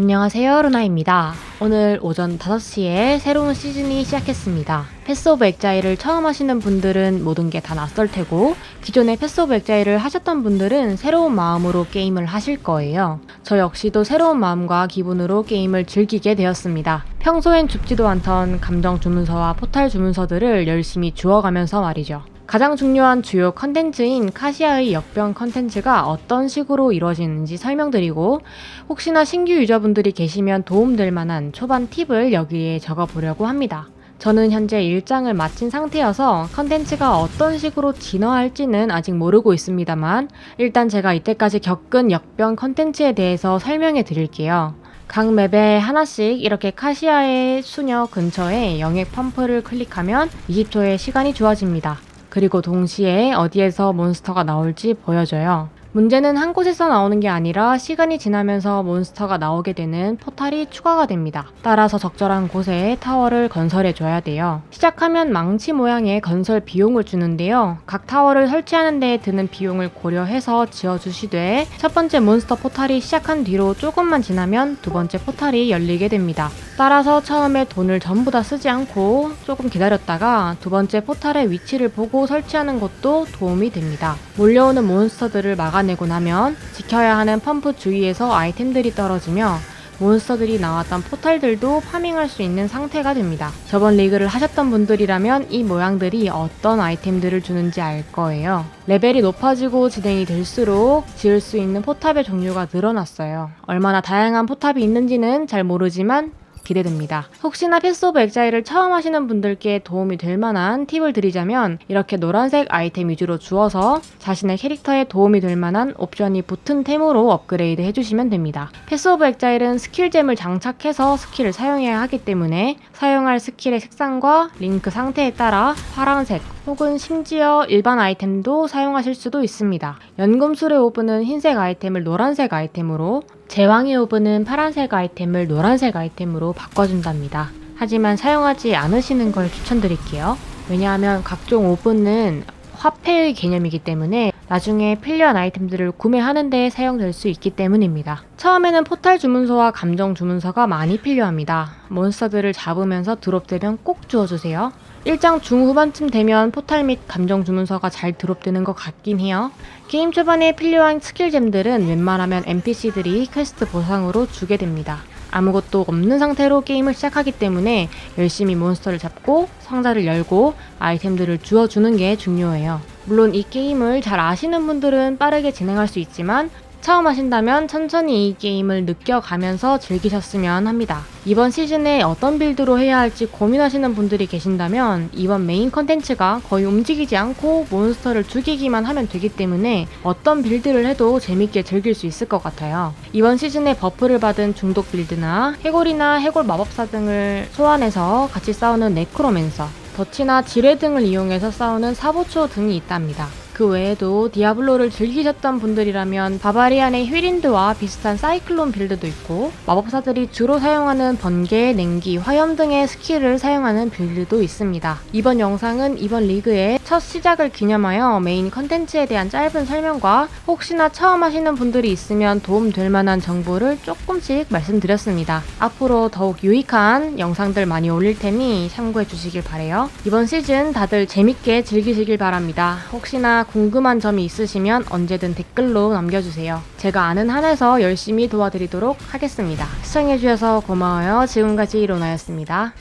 안녕하세요 루나입니다. 오늘 오전 5시에 새로운 시즌이 시작했습니다. 패스 오브 엑자일을 처음 하시는 분들은 모든 게 다 낯설 테고 기존에 패스 오브 엑자일을 하셨던 분들은 새로운 마음으로 게임을 하실 거예요. 저 역시도 새로운 마음과 기분으로 게임을 즐기게 되었습니다. 평소엔 줍지도 않던 감정 주문서와 포탈 주문서들을 열심히 주워가면서 말이죠. 가장 중요한 주요 컨텐츠인 카시아의 역병 컨텐츠가 어떤 식으로 이루어지는지 설명드리고 혹시나 신규 유저분들이 계시면 도움될 만한 초반 팁을 여기에 적어보려고 합니다. 저는 현재 일장을 마친 상태여서 컨텐츠가 어떤 식으로 진화할지는 아직 모르고 있습니다만 일단 제가 이때까지 겪은 역병 컨텐츠에 대해서 설명해 드릴게요. 각 맵에 하나씩 이렇게 카시아의 수녀 근처에 영액 펌프를 클릭하면 20초의 시간이 주어집니다. 그리고 동시에 어디에서 몬스터가 나올지 보여줘요. 문제는 한 곳에서 나오는 게 아니라 시간이 지나면서 몬스터가 나오게 되는 포탈이 추가가 됩니다. 따라서 적절한 곳에 타워를 건설해 줘야 돼요. 시작하면 망치 모양의 건설 비용을 주는데요. 각 타워를 설치하는 데 드는 비용을 고려해서 지어주시되 첫 번째 몬스터 포탈이 시작한 뒤로 조금만 지나면 두 번째 포탈이 열리게 됩니다. 따라서 처음에 돈을 전부 다 쓰지 않고 조금 기다렸다가 두 번째 포탈의 위치를 보고 설치하는 것도 도움이 됩니다. 몰려오는 몬스터들을 막아 내고 나면 지켜야 하는 펌프 주위에서 아이템들이 떨어지며 몬스터들이 나왔던 포탈들도 파밍할 수 있는 상태가 됩니다. 저번 리그를 하셨던 분들이라면 이 모양들이 어떤 아이템들을 주는지 알 거예요. 레벨이 높아지고 진행이 될수록 지을 수 있는 포탑의 종류가 늘어났어요. 얼마나 다양한 포탑이 있는지는 잘 모르지만 기대됩니다. 혹시나 패스 오브 엑자일을 처음 하시는 분들께 도움이 될 만한 팁을 드리자면 이렇게 노란색 아이템 위주로 주어서 자신의 캐릭터에 도움이 될 만한 옵션이 붙은 템으로 업그레이드 해주시면 됩니다. 패스 오브 엑자일은 스킬잼을 장착해서 스킬을 사용해야 하기 때문에 사용할 스킬의 색상과 링크 상태에 따라 파란색 혹은 심지어 일반 아이템도 사용하실 수도 있습니다. 연금술의 오브는 흰색 아이템을 노란색 아이템으로 제왕의 오브는 파란색 아이템을 노란색 아이템으로 바꿔준답니다. 하지만 사용하지 않으시는 걸 추천드릴게요. 왜냐하면 각종 오브는 화폐의 개념이기 때문에 나중에 필요한 아이템들을 구매하는 데 사용될 수 있기 때문입니다. 처음에는 포탈 주문서와 감정 주문서가 많이 필요합니다. 몬스터들을 잡으면서 드롭되면 꼭 주워주세요. 1장 중후반쯤 되면 포탈 및 감정 주문서가 잘 드롭되는 것 같긴 해요. 게임 초반에 필요한 스킬잼들은 웬만하면 NPC들이 퀘스트 보상으로 주게 됩니다. 아무것도 없는 상태로 게임을 시작하기 때문에 열심히 몬스터를 잡고 상자를 열고 아이템들을 주워주는 게 중요해요. 물론 이 게임을 잘 아시는 분들은 빠르게 진행할 수 있지만 처음 하신다면 천천히 이 게임을 느껴가면서 즐기셨으면 합니다. 이번 시즌에 어떤 빌드로 해야 할지 고민하시는 분들이 계신다면 이번 메인 컨텐츠가 거의 움직이지 않고 몬스터를 죽이기만 하면 되기 때문에 어떤 빌드를 해도 재밌게 즐길 수 있을 것 같아요. 이번 시즌에 버프를 받은 중독 빌드나 해골이나 해골 마법사 등을 소환해서 같이 싸우는 네크로맨서, 덫이나 지뢰 등을 이용해서 싸우는 사보초 등이 있답니다. 그 외에도 디아블로를 즐기셨던 분들이라면 바바리안의 휘린드와 비슷한 사이클론 빌드도 있고 마법사들이 주로 사용하는 번개, 냉기, 화염 등의 스킬을 사용하는 빌드도 있습니다. 이번 영상은 이번 리그의 첫 시작을 기념하여 메인 컨텐츠에 대한 짧은 설명과 혹시나 처음 하시는 분들이 있으면 도움 될 만한 정보를 조금씩 말씀드렸습니다. 앞으로 더욱 유익한 영상들 많이 올릴 테니 참고해 주시길 바래요. 이번 시즌 다들 재밌게 즐기시길 바랍니다. 혹시나 궁금한 점이 있으시면 언제든 댓글로 남겨주세요. 제가 아는 한에서 열심히 도와드리도록 하겠습니다. 시청해주셔서 고마워요. 지금까지 로나였습니다.